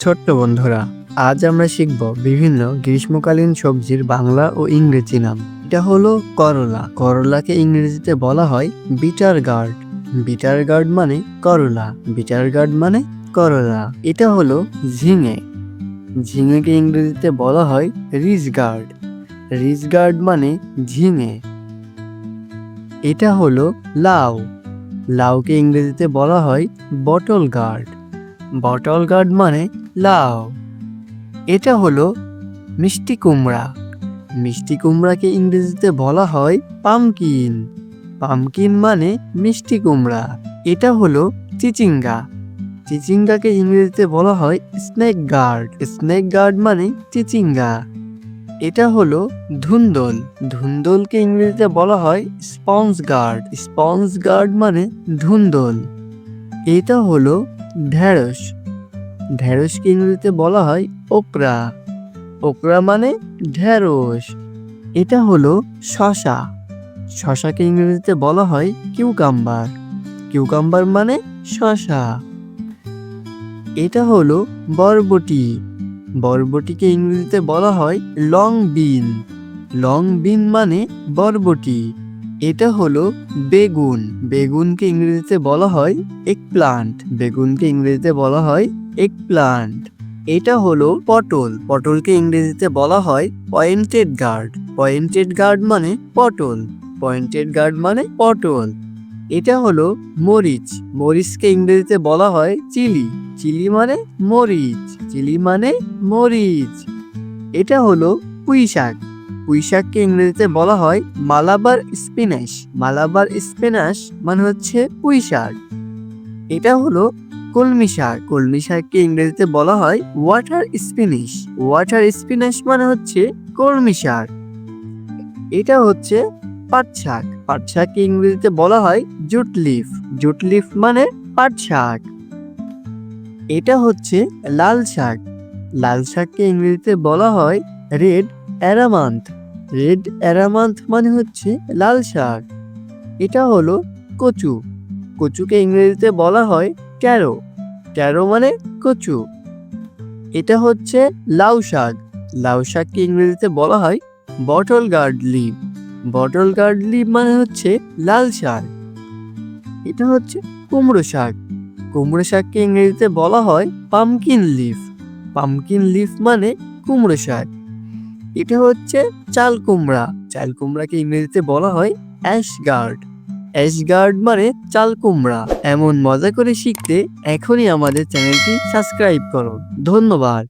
ছোট্ট বন্ধুরা, আজ আমরা শিখব বিভিন্ন গ্রীষ্মকালীন সবজির বাংলা ও ইংরেজি নাম। এটা হলো করলা। করলাকে ইংরেজিতে বলা হয় বিটার গার্ড। বিটার গার্ড মানে করলা। বিটার গার্ড মানে করলা। এটা হলো ঝিঙে। ঝিঙেকে ইংরেজিতে বলা হয় রিজ গার্ড। রিজ গার্ড মানে ঝিঙে। এটা হলো লাউ। লাউকে ইংরেজিতে বলা হয় বটল গার্ড। বটল গার্ড মানে লাউ। এটা হলো মিষ্টি কুমড়া। মিষ্টি কুমড়াকে ইংরেজিতে বলা হয় পামকিন। পামকিন মানে মিষ্টি কুমড়া। এটা হলো চিচিঙ্গা। চিচিঙ্গাকে ইংরেজিতে বলা হয় স্নেক গার্ড। স্নেক গার্ড মানে চিচিঙ্গা। এটা হলো ধুন্দল। ধুন্দলকে ইংরেজিতে বলা হয় স্পঞ্জ গার্ড। স্পঞ্জ গার্ড মানে ধুন্দল। এটা হলো ঢেঁড়স। ঢেঁড়সকে ইংরেজিতে বলা হয় ওকরা। ওকরা মানে ঢেঁড়স। এটা হলো শশা। শশাকে ইংরেজিতে বলা হয় কিউকাম্বার। কিউকাম্বার মানে শশা। এটা হলো বরবটি। বরবটিকে ইংরেজিতে বলা হয় লং বিন। লং বিন মানে বরবটি। এটা হলো বেগুন। বেগুনকে ইংরেজিতে বলা হয় এক প্লান্ট বেগুনকে ইংরেজিতে বলা হয় এক প্লান্ট এটা হলো পটল। পটলকে ইংরেজিতে বলা হয় পয়েন্টেড গার্ড পয়েন্টেড গার্ড মানে পটল। পয়েন্টেড গার্ড মানে পটল। এটা হলো মরিচ। মরিচকে ইংরেজিতে বলা হয় চিলি। চিলি মানে মরিচ। চিলি মানে মরিচ। এটা হলো পুঁই শাক পুঁই শাককে ইংরেজিতে বলা হয় মালাবার স্পিনাশ। মালাবার স্পিনাশ মানে হচ্ছে পুঁই শাক। এটা হলো কলমি শাক। কলমি শাককে ইংরেজিতে বলা হয় ওয়াটার স্পিনিশ। ওয়াটার স্পিনাশ মানে হচ্ছে কলমি শাক। এটা হচ্ছে পাট শাক। পাট শাককে ইংরেজিতে বলা হয় জুট লিফ। জুট লিফ মানে পাট শাক। এটা হচ্ছে লাল শাক। লাল শাককে ইংরেজিতে বলা হয় রেড অ্যারামান্থ। রেড অ্যারামান্থ মানে হচ্ছে লাল শাক। এটা হলো কচু। কচুকে ইংরেজিতে বলা হয় ট্যারো ট্যারো মানে কচু। এটা হচ্ছে লাউ শাক। লাউ শাককে ইংরেজিতে বলা হয় bottle gourd leaf. Bottle gourd leaf মানে হচ্ছে লাল শাক। এটা হচ্ছে কুমড়ো শাক। কুমড়ো শাককে ইংরেজিতে বলা হয় পামকিন লিফ। পামকিন লিফ মানে কুমড়ো শাক। এটা হচ্ছে চাল কুমড়া। চাল কুমড়াকে ইংরেজিতে বলা হয় অ্যাশ গার্ড। অ্যাশ গার্ড মানে চাল কুমড়া। এমন মজা করে শিখতে এখনই আমাদের চ্যানেলটি সাবস্ক্রাইব করো ধন্যবাদ।